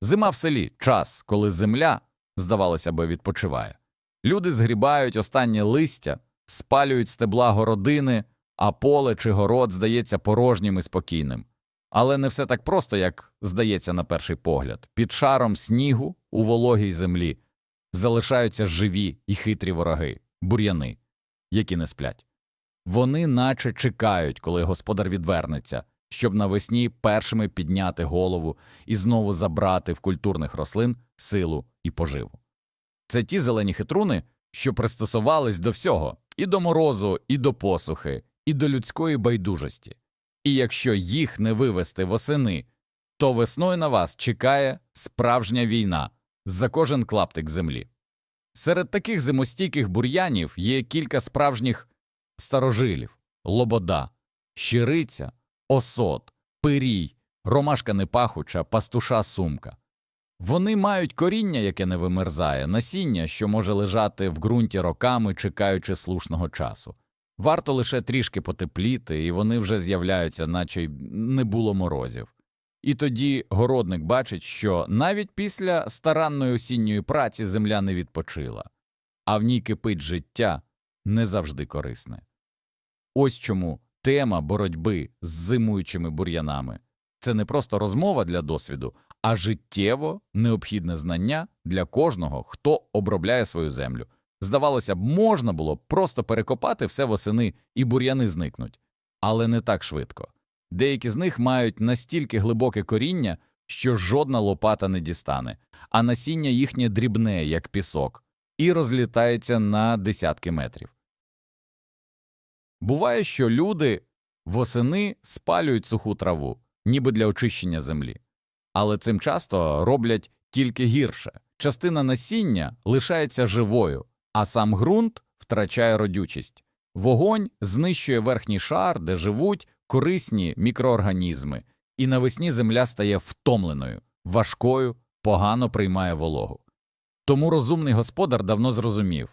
Зима в селі час, коли земля, здавалося би, відпочиває. Люди згрібають останнє листя, спалюють стебла городини, а поле чи город здається порожнім і спокійним. Але не все так просто, як здається на перший погляд. Під шаром снігу у вологій землі залишаються живі і хитрі вороги, бур'яни, які не сплять. Вони наче чекають, коли господар відвернеться, щоб навесні першими підняти голову і знову забрати в культурних рослин силу і поживу. Це ті зелені хитруни, що пристосувались до всього і до морозу, і до посухи, і до людської байдужості. І якщо їх не вивести восени, то весною на вас чекає справжня війна за кожен клаптик землі. Серед таких зимостійких бур'янів є кілька справжніх старожилів лобода, щириця, осот, пирій, ромашка непахуча, пастуша сумка. Вони мають коріння, яке не вимерзає, насіння, що може лежати в ґрунті роками, чекаючи слушного часу. Варто лише трішки потепліти, і вони вже з'являються, наче не було морозів. І тоді городник бачить, що навіть після старанної осінньої праці земля не відпочила, а в ній кипить життя не завжди корисне. Ось чому тема боротьби з зимуючими бур'янами це не просто розмова для досвіду, а життєво необхідне знання для кожного, хто обробляє свою землю. Здавалося б, можна було просто перекопати все восени і бур'яни зникнуть, але не так швидко. Деякі з них мають настільки глибоке коріння, що жодна лопата не дістане, а насіння їхнє дрібне, як пісок, і розлітається на десятки метрів. Буває, що люди восени спалюють суху траву, ніби для очищення землі, але цим часто роблять тільки гірше. Частина насіння лишається живою, а сам ґрунт втрачає родючість. Вогонь знищує верхній шар, де живуть корисні мікроорганізми, і навесні земля стає втомленою, важкою, погано приймає вологу. Тому розумний господар давно зрозумів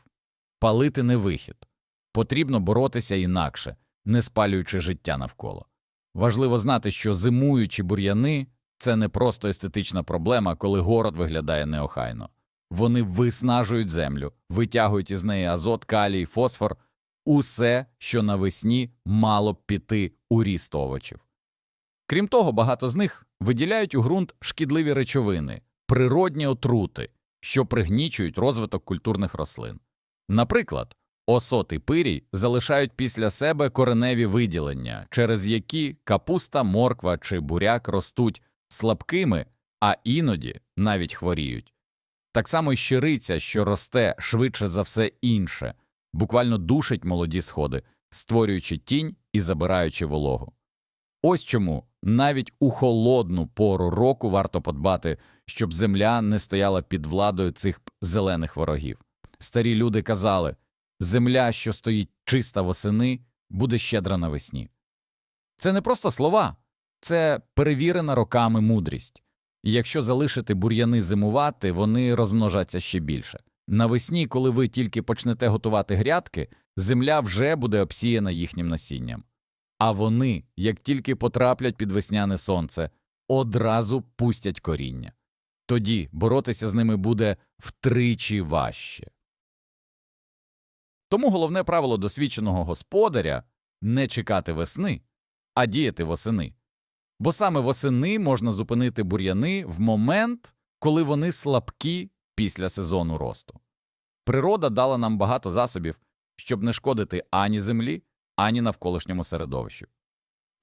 палити не вихід, потрібно боротися інакше, не спалюючи життя навколо. Важливо знати, що зимуючі бур'яни це не просто естетична проблема, коли город виглядає неохайно. Вони виснажують землю, витягують із неї азот, калій, фосфор, усе, що навесні мало б піти у ріст овочів. Крім того, багато з них виділяють у ґрунт шкідливі речовини, природні отрути, що пригнічують розвиток культурних рослин. Наприклад, осот і пирій залишають після себе кореневі виділення, через які капуста, морква чи буряк ростуть слабкими, а іноді навіть хворіють. Так само й щириця, що росте швидше за все інше, буквально душить молоді сходи, створюючи тінь і забираючи вологу. Ось чому навіть у холодну пору року варто подбати, щоб земля не стояла під владою цих зелених ворогів. Старі люди казали земля, що стоїть чиста восени, буде щедра навесні. Це не просто слова, це перевірена роками мудрість. І якщо залишити бур'яни зимувати, вони розмножаться ще більше. Навесні, коли ви тільки почнете готувати грядки, земля вже буде обсіяна їхнім насінням. А вони, як тільки потраплять під весняне сонце, одразу пустять коріння. Тоді боротися з ними буде втричі важче. Тому головне правило досвідченого господаря не чекати весни, а діяти восени. Бо саме восени можна зупинити бур'яни в момент, коли вони слабкі після сезону росту. Природа дала нам багато засобів, щоб не шкодити ані землі, ані навколишньому середовищу.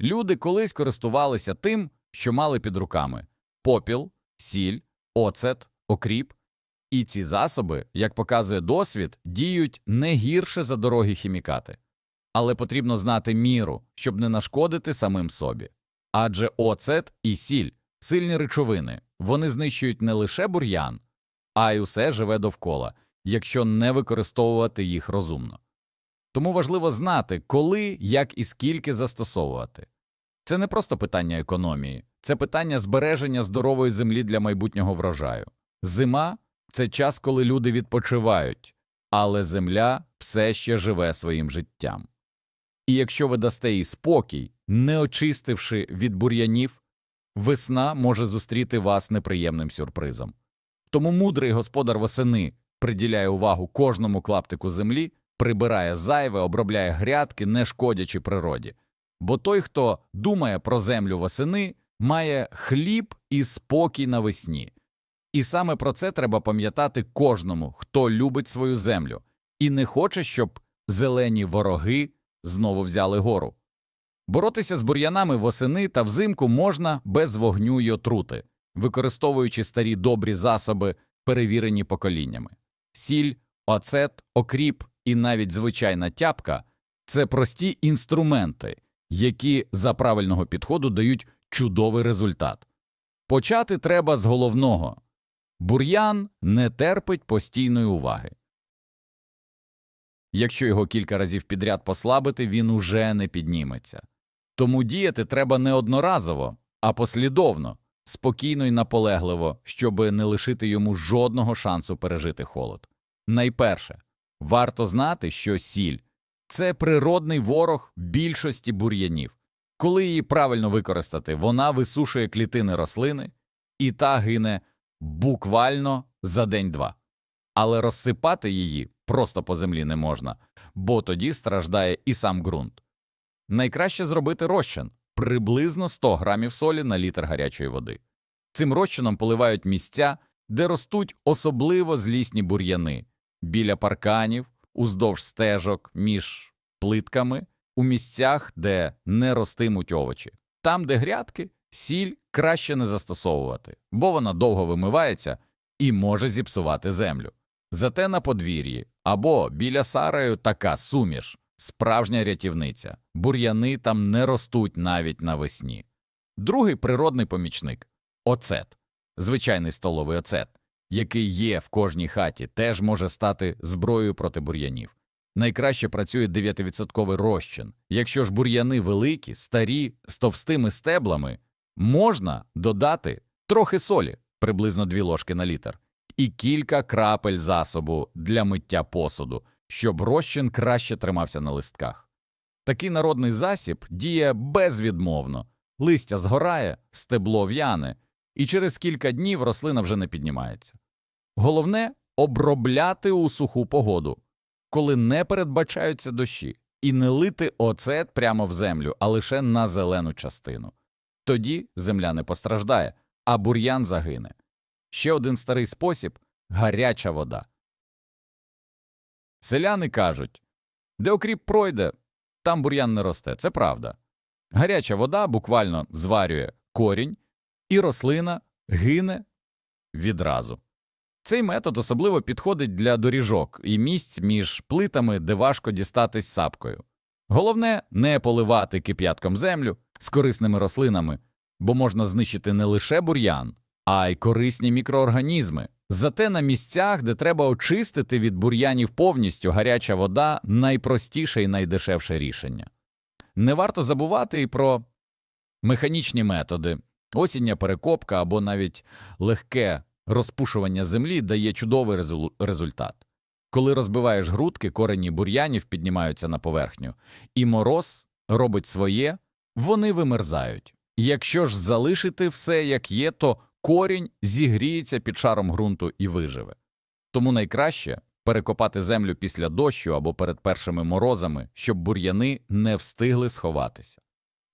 Люди колись користувалися тим, що мали під руками попіл, сіль, оцет, окріп, і ці засоби, як показує досвід, діють не гірше за дорогі хімікати. Але потрібно знати міру, щоб не нашкодити самим собі. Адже оцет і сіль сильні речовини, вони знищують не лише бур'ян, а й усе живе довкола, якщо не використовувати їх розумно. Тому важливо знати, коли, як і скільки застосовувати. Це не просто питання економії, це питання збереження здорової землі для майбутнього врожаю. Зима це час, коли люди відпочивають, але земля все ще живе своїм життям. І якщо ви дасте їй спокій, не очистивши від бур'янів, весна може зустріти вас неприємним сюрпризом. Тому мудрий господар восени приділяє увагу кожному клаптику землі, прибирає зайве, обробляє грядки, не шкодячи природі. Бо той, хто думає про землю восени, має хліб і спокій навесні. І саме про це треба пам'ятати кожному, хто любить свою землю і не хоче, щоб зелені вороги знову взяли гору. Боротися з бур'янами восени та взимку можна без вогню й отрути, використовуючи старі добрі засоби, перевірені поколіннями. Сіль, оцет, окріп і навіть звичайна тяпка це прості інструменти, які за правильного підходу дають чудовий результат. Почати треба з головного бур'ян не терпить постійної уваги. Якщо його кілька разів підряд послабити, він уже не підніметься. Тому діяти треба не одноразово, а послідовно, спокійно і наполегливо, щоб не лишити йому жодного шансу пережити холод. Найперше, варто знати, що сіль це природний ворог більшості бур'янів. Коли її правильно використати, вона висушує клітини рослини, і та гине буквально за день-два. Але розсипати її просто по землі не можна, бо тоді страждає і сам ґрунт. Найкраще зробити розчин приблизно 100 грамів солі на літр гарячої води. Цим розчином поливають місця, де ростуть особливо злісні бур'яни біля парканів, уздовж стежок, між плитками, у місцях, де не ростимуть овочі. Там, де грядки, сіль краще не застосовувати, бо вона довго вимивається і може зіпсувати землю. Зате на подвір'ї або біля сараю така суміш, справжня рятівниця, бур'яни там не ростуть навіть навесні. Другий природний помічник оцет, звичайний столовий оцет, який є в кожній хаті, теж може стати зброєю проти бур'янів. Найкраще працює 9% розчин. Якщо ж бур'яни великі, старі, з товстими стеблами, можна додати трохи солі, приблизно 2 ложки на літр, і кілька крапель засобу для миття посуду, щоб розчин краще тримався на листках. Такий народний засіб діє безвідмовно, листя згорає, стебло в'яне, і через кілька днів рослина вже не піднімається. Головне обробляти у суху погоду, коли не передбачаються дощі, і не лити оцет прямо в землю, а лише на зелену частину. Тоді земля не постраждає, а бур'ян загине. Ще один старий спосіб гаряча вода. Селяни кажуть де окріп пройде, там бур'ян не росте. Це правда. Гаряча вода буквально зварює корінь, і рослина гине відразу. Цей метод особливо підходить для доріжок і місць між плитами, де важко дістатись сапкою. Головне не поливати кип'ятком землю з корисними рослинами, бо можна знищити не лише бур'ян, а й корисні мікроорганізми. Зате на місцях, де треба очистити від бур'янів повністю гаряча вода найпростіше і найдешевше рішення. Не варто забувати і про механічні методи, осіння перекопка або навіть легке розпушування землі дає чудовий резу- результат. Коли розбиваєш грудки, корені бур'янів піднімаються на поверхню, і мороз робить своє, вони вимерзають. Якщо ж залишити все як є, то корінь зігріється під шаром ґрунту і виживе. Тому найкраще перекопати землю після дощу або перед першими морозами, щоб бур'яни не встигли сховатися.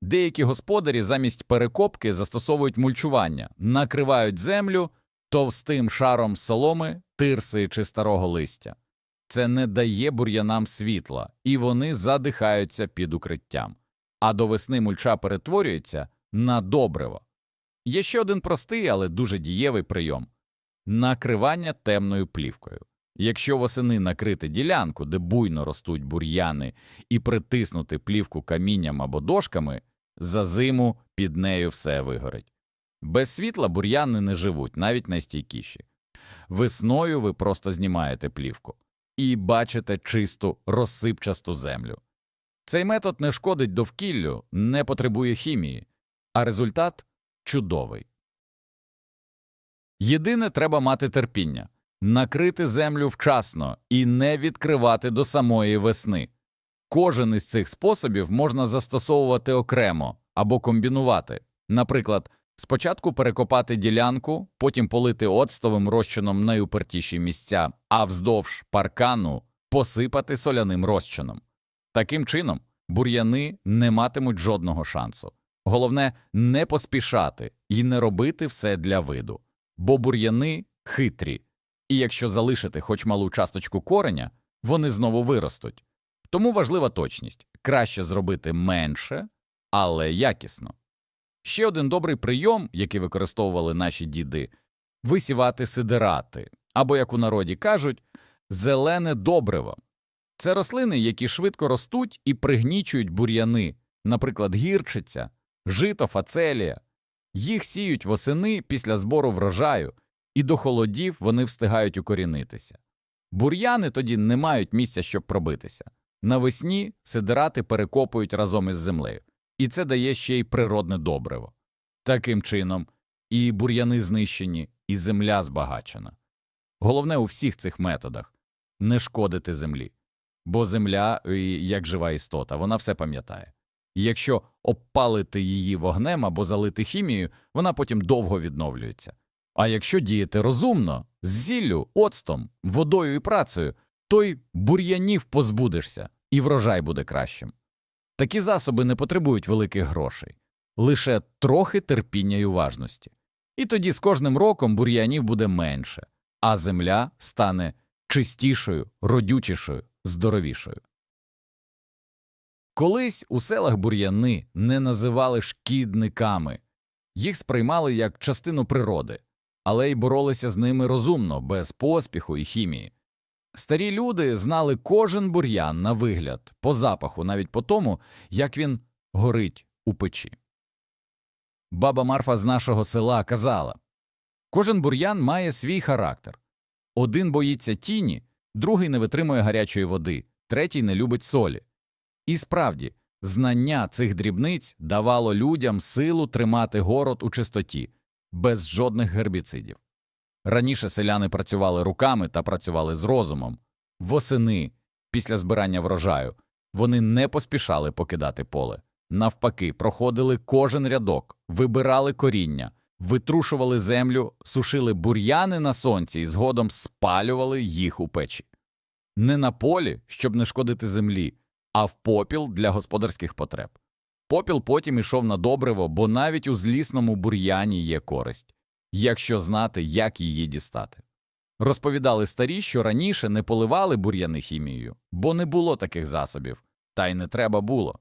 Деякі господарі замість перекопки застосовують мульчування, накривають землю товстим шаром соломи, тирси чи старого листя. Це не дає бур'янам світла, і вони задихаються під укриттям. А до весни мульча перетворюється на добриво. Є ще один простий, але дуже дієвий прийом накривання темною плівкою. Якщо восени накрити ділянку, де буйно ростуть бур'яни, і притиснути плівку камінням або дошками, за зиму під нею все вигорить. Без світла бур'яни не живуть, навіть найстійкіші. Весною ви просто знімаєте плівку і бачите чисту розсипчасту землю. Цей метод не шкодить довкіллю, не потребує хімії, а результат чудовий. Єдине треба мати терпіння накрити землю вчасно і не відкривати до самої весни. Кожен із цих способів можна застосовувати окремо або комбінувати. Наприклад, Спочатку перекопати ділянку, потім полити оцтовим розчином найупертіші місця, а вздовж паркану посипати соляним розчином. Таким чином, бур'яни не матимуть жодного шансу. Головне не поспішати і не робити все для виду, бо бур'яни хитрі, і якщо залишити хоч малу часточку кореня, вони знову виростуть. Тому важлива точність краще зробити менше, але якісно. Ще один добрий прийом, який використовували наші діди висівати сидирати, або, як у народі кажуть, зелене добриво. Це рослини, які швидко ростуть і пригнічують бур'яни, наприклад, гірчиця, жито, фацелія. Їх сіють восени після збору врожаю, і до холодів вони встигають укорінитися. Бур'яни тоді не мають місця, щоб пробитися. Навесні сидирати перекопують разом із землею, і це дає ще й природне добриво. Таким чином, і бур'яни знищені, і земля збагачена. Головне у всіх цих методах не шкодити землі, бо земля, як жива істота, вона все пам'ятає. Якщо обпалити її вогнем або залити хімією, вона потім довго відновлюється. А якщо діяти розумно, з зіллю, оцтом, водою і працею, то й бур'янів позбудешся, і врожай буде кращим. Такі засоби не потребують великих грошей, лише трохи терпіння й уважності. І тоді з кожним роком бур'янів буде менше, а земля стане чистішою, родючішою, здоровішою. Колись у селах бур'яни не називали шкідниками, їх сприймали як частину природи, але й боролися з ними розумно, без поспіху і хімії. Старі люди знали кожен бур'ян на вигляд, по запаху, навіть по тому, як він горить у печі. Баба Марфа з нашого села казала кожен бур'ян має свій характер. Один боїться тіні, другий не витримує гарячої води, третій не любить солі. І справді, знання цих дрібниць давало людям силу тримати город у чистоті, без жодних гербіцидів. Раніше селяни працювали руками та працювали з розумом. Восени, після збирання врожаю, вони не поспішали покидати поле. Навпаки, проходили кожен рядок, вибирали коріння, витрушували землю, сушили бур'яни на сонці і згодом спалювали їх у печі. Не на полі, щоб не шкодити землі, а в попіл для господарських потреб. Попіл потім ішов на добриво, бо навіть у злісному бур'яні є користь якщо знати, як її дістати. Розповідали старі, що раніше не поливали бур'яни хімією, бо не було таких засобів, та й не треба було.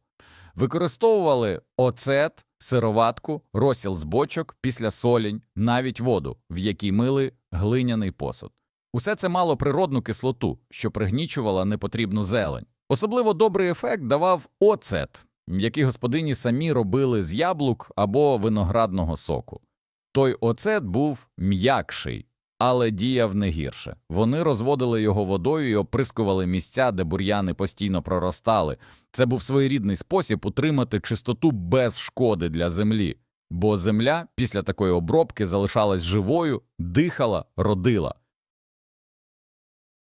Використовували оцет, сироватку, розсіл з бочок, після солінь, навіть воду, в якій мили глиняний посуд. Усе це мало природну кислоту, що пригнічувала непотрібну зелень. Особливо добрий ефект давав оцет, який господині самі робили з яблук або виноградного соку. Той оцет був м'якший, але діяв не гірше. Вони розводили його водою і оприскували місця, де бур'яни постійно проростали. Це був своєрідний спосіб утримати чистоту без шкоди для землі, бо земля після такої обробки залишалась живою, дихала, родила.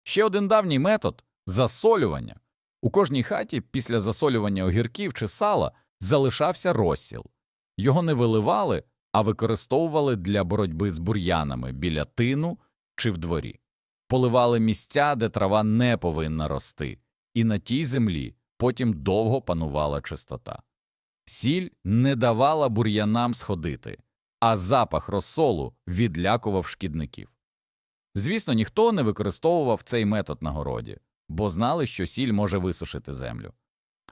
Ще один давній метод засолювання. У кожній хаті після засолювання огірків чи сала залишався розсіл. Його не виливали, а використовували для боротьби з бур'янами біля тину чи в дворі, поливали місця, де трава не повинна рости, і на тій землі потім довго панувала чистота. Сіль не давала бур'янам сходити, а запах розсолу відлякував шкідників. Звісно, ніхто не використовував цей метод на городі, бо знали, що сіль може висушити землю.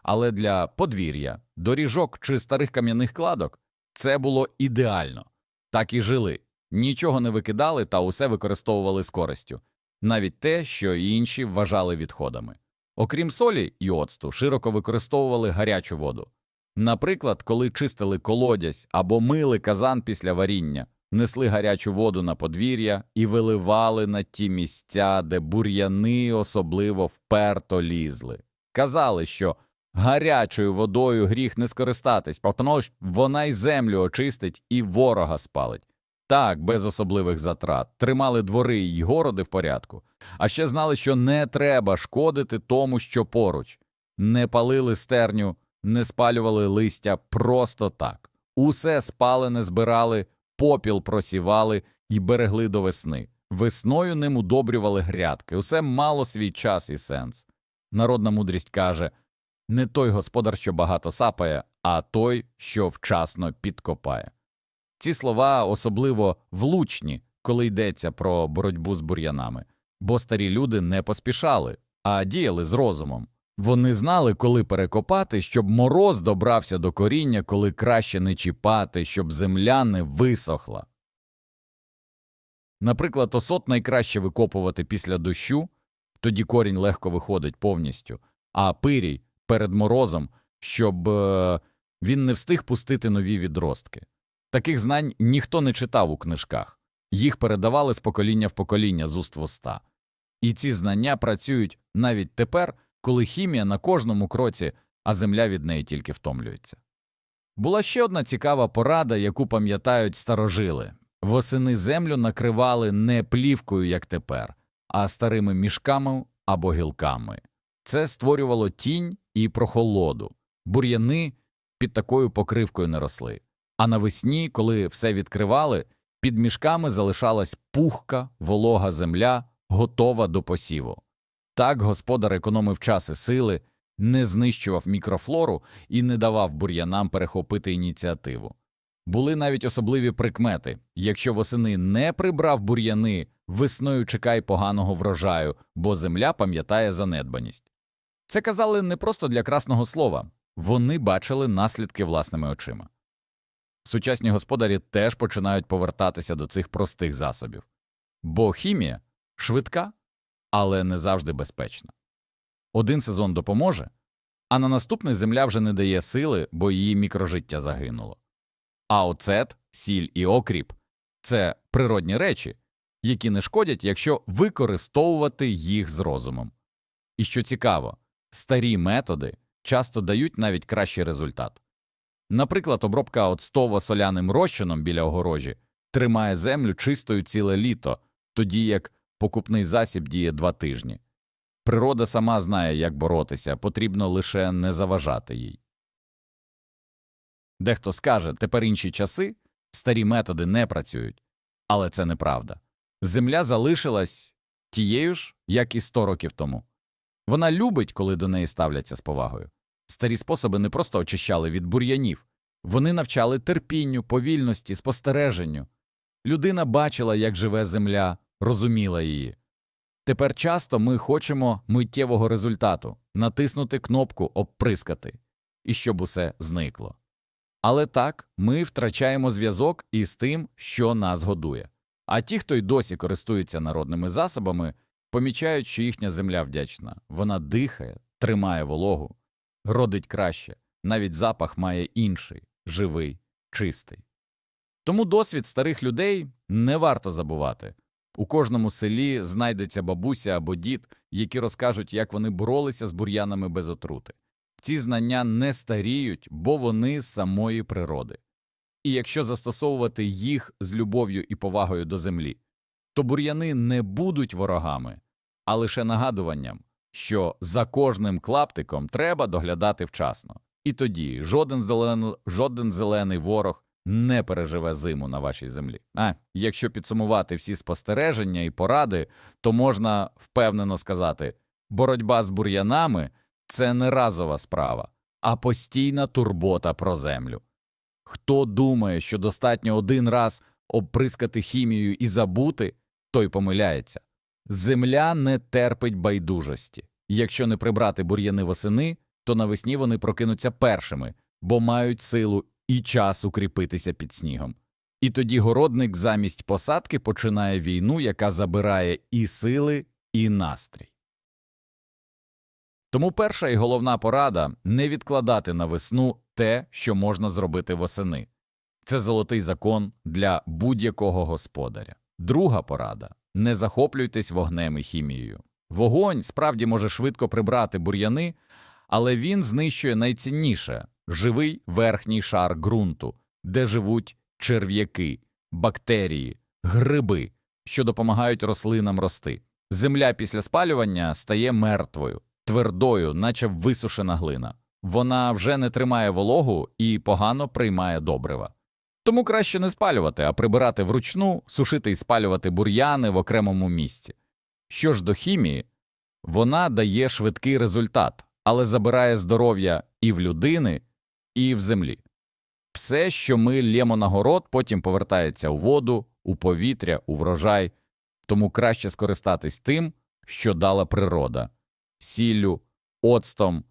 Але для подвір'я, доріжок чи старих кам'яних кладок це було ідеально. Так і жили, нічого не викидали та усе використовували з користю, навіть те, що інші вважали відходами. Окрім солі і оцту, широко використовували гарячу воду. Наприклад, коли чистили колодязь або мили казан після варіння, несли гарячу воду на подвір'я і виливали на ті місця, де бур'яни особливо вперто лізли. Казали, що гарячою водою гріх не скористатись, що вона й землю очистить і ворога спалить. Так, без особливих затрат, тримали двори й городи в порядку, а ще знали, що не треба шкодити тому, що поруч, не палили стерню, не спалювали листя просто так. Усе спалене збирали, попіл просівали і берегли до весни. Весною ним удобрювали грядки, усе мало свій час і сенс. Народна мудрість каже не той господар, що багато сапає, а той, що вчасно підкопає. Ці слова особливо влучні, коли йдеться про боротьбу з бур'янами, бо старі люди не поспішали, а діяли з розумом. Вони знали, коли перекопати, щоб мороз добрався до коріння, коли краще не чіпати, щоб земля не висохла. Наприклад, осот найкраще викопувати після дощу, тоді корінь легко виходить повністю, а пирій перед морозом, щоб е, він не встиг пустити нові відростки. Таких знань ніхто не читав у книжках, їх передавали з покоління в покоління з уст в уста. І ці знання працюють навіть тепер, коли хімія на кожному кроці, а земля від неї тільки втомлюється. Була ще одна цікава порада, яку пам'ятають старожили восени землю накривали не плівкою, як тепер, а старими мішками або гілками. Це створювало тінь і прохолоду. Бур'яни під такою покривкою не росли. А навесні, коли все відкривали, під мішками залишалась пухка, волога земля, готова до посіву. Так господар економив час і сили, не знищував мікрофлору і не давав бур'янам перехопити ініціативу. Були навіть особливі прикмети якщо восени не прибрав бур'яни, весною чекай поганого врожаю, бо земля пам'ятає занедбаність. Це казали не просто для красного слова, вони бачили наслідки власними очима. Сучасні господарі теж починають повертатися до цих простих засобів, бо хімія швидка, але не завжди безпечна. Один сезон допоможе, а на наступний земля вже не дає сили, бо її мікрожиття загинуло. А оцет, сіль і окріп це природні речі, які не шкодять, якщо використовувати їх з розумом. І що цікаво, старі методи часто дають навіть кращий результат. Наприклад, обробка оцтово-соляним розчином біля огорожі тримає землю чистою ціле літо, тоді як покупний засіб діє два тижні. Природа сама знає, як боротися, потрібно лише не заважати їй. Дехто скаже, тепер інші часи, старі методи не працюють, але це неправда. Земля залишилась тією ж, як і сто років тому. Вона любить, коли до неї ставляться з повагою. Старі способи не просто очищали від бур'янів, вони навчали терпінню, повільності, спостереженню. Людина бачила, як живе земля, розуміла її. Тепер часто ми хочемо миттєвого результату натиснути кнопку обприскати, і щоб усе зникло. Але так ми втрачаємо зв'язок із тим, що нас годує. А ті, хто й досі користується народними засобами, помічають, що їхня земля вдячна, вона дихає, тримає вологу, родить краще, навіть запах має інший, живий, чистий. Тому досвід старих людей не варто забувати. У кожному селі знайдеться бабуся або дід, які розкажуть, як вони боролися з бур'янами без отрути. Ці знання не старіють, бо вони самої природи. І якщо застосовувати їх з любов'ю і повагою до землі, то бур'яни не будуть ворогами, а лише нагадуванням, що за кожним клаптиком треба доглядати вчасно. І тоді жоден зелен... жоден зелений ворог не переживе зиму на вашій землі. А якщо підсумувати всі спостереження і поради, то можна впевнено сказати, боротьба з бур'янами це не разова справа, а постійна турбота про землю. Хто думає, що достатньо один раз обприскати хімією і забути, той помиляється. Земля не терпить байдужості. Якщо не прибрати бур'яни восени, то навесні вони прокинуться першими, бо мають силу і час укріпитися під снігом. І тоді городник замість посадки починає війну, яка забирає і сили, і настрій. Тому перша і головна порада не відкладати на весну те, що можна зробити восени. Це золотий закон для будь-якого господаря. Друга порада не захоплюйтесь вогнем і хімією. Вогонь справді може швидко прибрати бур'яни, але він знищує найцінніше живий верхній шар ґрунту, де живуть черв'яки, бактерії, гриби, що допомагають рослинам рости. Земля після спалювання стає мертвою, твердою, наче висушена глина. вона вже не тримає вологу і погано приймає добрива. Тому краще не спалювати, а прибирати вручну, сушити і спалювати бур'яни в окремому місці. Що ж до хімії, вона дає швидкий результат, але забирає здоров'я і в людини, і в землі. Все, що ми лємо на город, потім повертається у воду, у повітря, у врожай, тому краще скористатись тим, що дала природа сіллю, оцтом,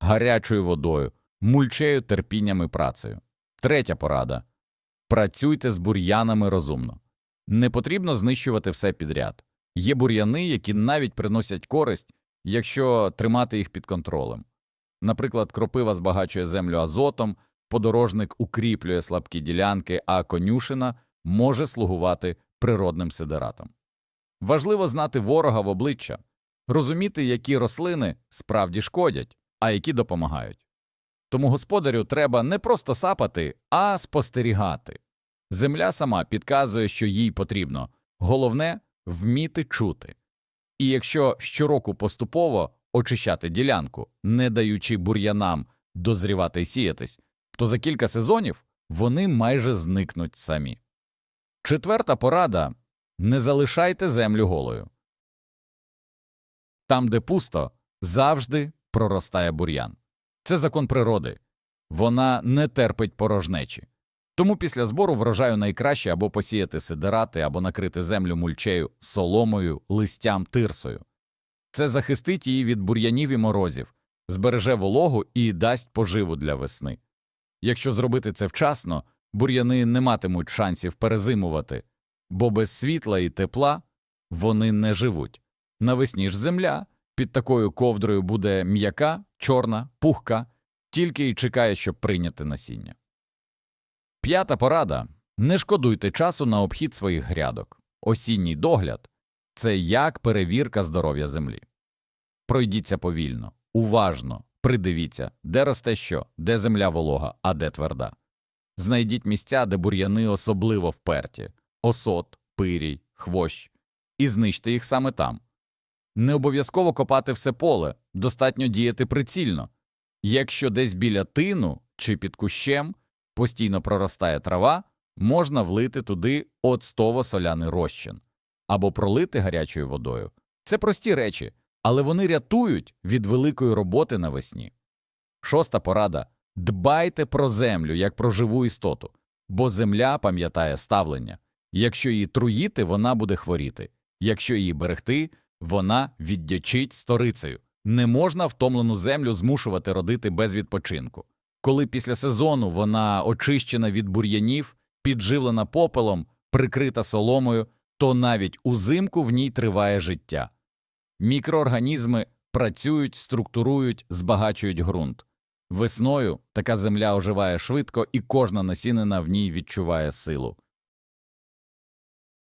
гарячою водою, мульчею, терпінням і працею. Третя порада працюйте з бур'янами розумно. Не потрібно знищувати все підряд. Є бур'яни, які навіть приносять користь, якщо тримати їх під контролем. Наприклад, кропива збагачує землю азотом, подорожник укріплює слабкі ділянки, а конюшина може слугувати природним сидератом. Важливо знати ворога в обличчя, розуміти, які рослини справді шкодять, а які допомагають. Тому господарю треба не просто сапати, а спостерігати. Земля сама підказує, що їй потрібно, головне вміти чути. І якщо щороку поступово очищати ділянку, не даючи бур'янам дозрівати і сіятись, то за кілька сезонів вони майже зникнуть самі. Четверта порада не залишайте землю голою. Там, де пусто, завжди проростає бур'ян. Це закон природи. Вона не терпить порожнечі. Тому після збору врожаю найкраще або посіяти сидирати, або накрити землю мульчею, соломою, листям, тирсою. Це захистить її від бур'янів і морозів, збереже вологу і дасть поживу для весни. Якщо зробити це вчасно, бур'яни не матимуть шансів перезимувати, бо без світла і тепла вони не живуть. Навесні ж земля під такою ковдрою буде м'яка, чорна, пухка, тільки й чекає, щоб прийняти насіння. П'ята порада не шкодуйте часу на обхід своїх грядок. Осінній догляд це як перевірка здоров'я землі. Пройдіться повільно, уважно, придивіться, де росте що, де земля волога, а де тверда. Знайдіть місця, де бур'яни особливо вперті осот, пирій, хвощ, і знищте їх саме там. Не обов'язково копати все поле, достатньо діяти прицільно. Якщо десь біля тину чи під кущем постійно проростає трава, можна влити туди оцтово-соляний розчин або пролити гарячою водою. Це прості речі, але вони рятують від великої роботи навесні. Шоста порада дбайте про землю як про живу істоту, бо земля пам'ятає ставлення. Якщо її труїти, вона буде хворіти, якщо її берегти, вона віддячить сторицею. Не можна втомлену землю змушувати родити без відпочинку. Коли після сезону вона очищена від бур'янів, підживлена попелом, прикрита соломою, то навіть узимку в ній триває життя. Мікроорганізми працюють, структурують, збагачують ґрунт. Весною така земля оживає швидко, і кожна насінина в ній відчуває силу.